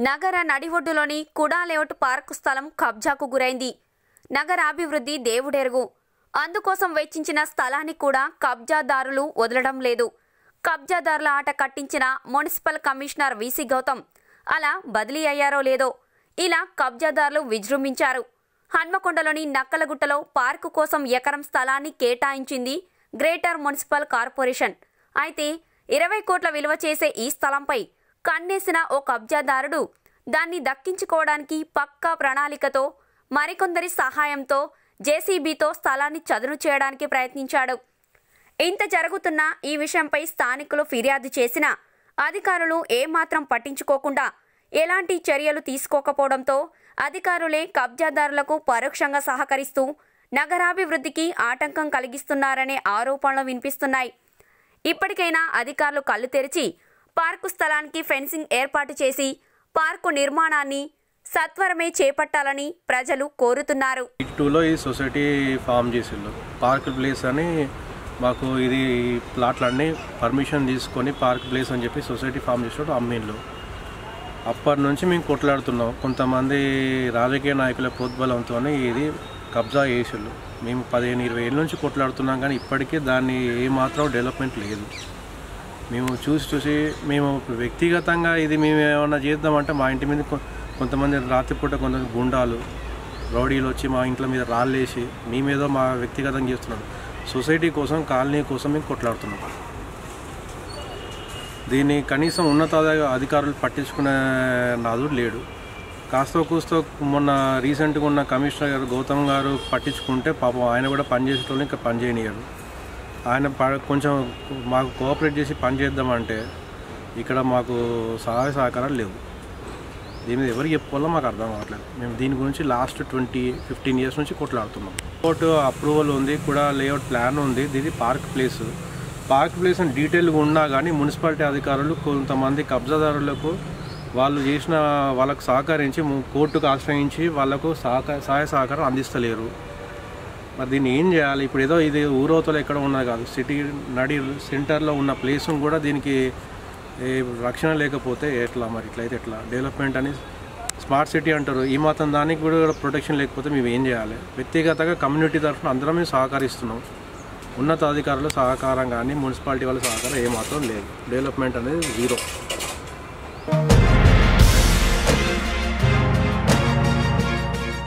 నగర నడివొడ్డులోని కుడాలేఅవుట్ పార్కు స్థలం కబ్జాకు గురైంది. నగరాభివృద్ధి దేవుడెరుగు. అందుకోసం వెచ్చించిన స్థలాన్ని కూడా కబ్జాదారులు వదలడం లేదు. కబ్జాదారుల ఆట కట్టించిన మున్సిపల్ కమిషనర్ విసి గౌతమ్ అలా బదిలీ అయ్యారో లేదో ఇలా కబ్జాదారులు విజృంభించారు. హన్మకొండలోని నక్కలగుట్టలో పార్కు కోసం ఎకరం స్థలాన్ని కేటాయించింది గ్రేటర్ మున్సిపల్ కార్పొరేషన్. అయితే ఇరవై కోట్ల విలువ చేసే ఈ స్థలంపై కన్నేసిన ఓ కబ్జాదారుడు దాన్ని దక్కించుకోవడానికి పక్కా ప్రణాళికతో మరికొందరి సహాయంతో జేసీబీతో స్థలాన్ని చదును చేయడానికి ప్రయత్నించాడు. ఇంత జరుగుతున్న ఈ విషయంపై స్థానికులు ఫిర్యాదు చేసినా అధికారులు ఏమాత్రం పట్టించుకోకుండా ఎలాంటి చర్యలు తీసుకోకపోవడంతో అధికారులే కబ్జాదారులకు పరోక్షంగా సహకరిస్తూ నగరాభివృద్ధికి ఆటంకం కలిగిస్తున్నారనే ఆరోపణలు వినిపిస్తున్నాయి. ఇప్పటికైనా అధికారులు కళ్ళు తెరిచి పార్కు స్థలానికి ఫెన్సింగ్ ఏర్పాటు చేసి పార్కు నిర్మాణాన్ని సత్వరమే చేపట్టాలని ప్రజలు కోరుతున్నారు. టూలో ఈ సొసైటీ ఫామ్ చేసిండు. పార్క్ ప్లేస్ అని మాకు ఇది ప్లాట్లన్నీ పర్మిషన్ తీసుకొని పార్క్ ప్లేస్ అని చెప్పి సొసైటీ ఫామ్ చేసినప్పుడు అమ్మిండ్లు. అప్పటి నుంచి మేము కొట్లాడుతున్నాం. కొంతమంది రాజకీయ నాయకుల ప్రోద్బలంతో ఇది కబ్జా చేసిండు మేము పదిహేను ఇరవై ఏళ్ళ నుంచి కొట్లాడుతున్నాం కానీ ఇప్పటికీ దాన్ని ఏమాత్రం డెవలప్మెంట్ లేదు. మేము చూసి చూసి మేము వ్యక్తిగతంగా ఇది మేము ఏమన్నా చేద్దామంటే మా ఇంటి మీద కొ- కొంతమంది రాత్రిపూట కొంతమంది గుండాలు రౌడీలు వచ్చి మా ఇంట్లో మీద రాళ్ళేసి మేమేదో మా వ్యక్తిగతంగా చేస్తున్నాం సొసైటీ కోసం కాలనీ కోసం మేము కొట్లాడుతున్నాం. దీన్ని కనీసం ఉన్నత అధికారులు పట్టించుకునే నాదు లేడు. కాస్త కూస్తో మొన్న రీసెంట్గా ఉన్న కమిషనర్ గారు గౌతమ్ గారు పట్టించుకుంటే పాపం ఆయన కూడా పని చేసేటోళ్ళు ఇంకా పనిచేయనియరు ఆయన ప- కొంచెం మాకు కోఆపరేట్ చేసి పని చేద్దామంటే ఇక్కడ మాకు సహాయ సహకారాలు లేవు. దీని మీద ఎవరికి చెప్పుకోవాలో మాకు అర్థం కావట్లేదు. మేము దీని గురించి లాస్ట్ ట్వంటీ ఫిఫ్టీన్ ఇయర్స్ నుంచి కొట్లాడుతున్నాం. కోర్టు అప్రూవల్ ఉంది కూడా లేఅవుట్ ప్లాన్ ఉంది. ఇది పార్క్ ప్లేస్. పార్క్ ప్లేస్ అని డీటెయిల్గా ఉన్నా కానీ మున్సిపాలిటీ అధికారులు కొంతమంది కబ్జాదారులకు వాళ్ళు చేసిన వాళ్ళకు సహకరించి కోర్టుకు ఆశ్రయించి వాళ్ళకు సహకార సహాయ సహకారం అందిస్తలేరు. మరి దీన్ని ఏం చేయాలి? ఇప్పుడు ఏదో ఇది ఊరవతలో ఎక్కడ ఉన్నది కాదు. సిటీ నడి సెంటర్లో ఉన్న ప్లేస్ కూడా దీనికి ఏ రక్షణ లేకపోతే ఎట్లా మరి? ఇట్లయితే ఎట్లా? డెవలప్మెంట్ అని స్మార్ట్ సిటీ అంటారు. ఈ మాత్రం దానికి కూడా ప్రొటెక్షన్ లేకపోతే మేము ఏం చేయాలి? వ్యక్తిగతంగా కమ్యూనిటీ తరఫున అందరం మేము సహకరిస్తున్నాం. ఉన్నతాధికారుల సహకారం కానీ మున్సిపాలిటీ వాళ్ళ సహకారం ఏమాత్రం లేదు. డెవలప్మెంట్ అనేది జీరో.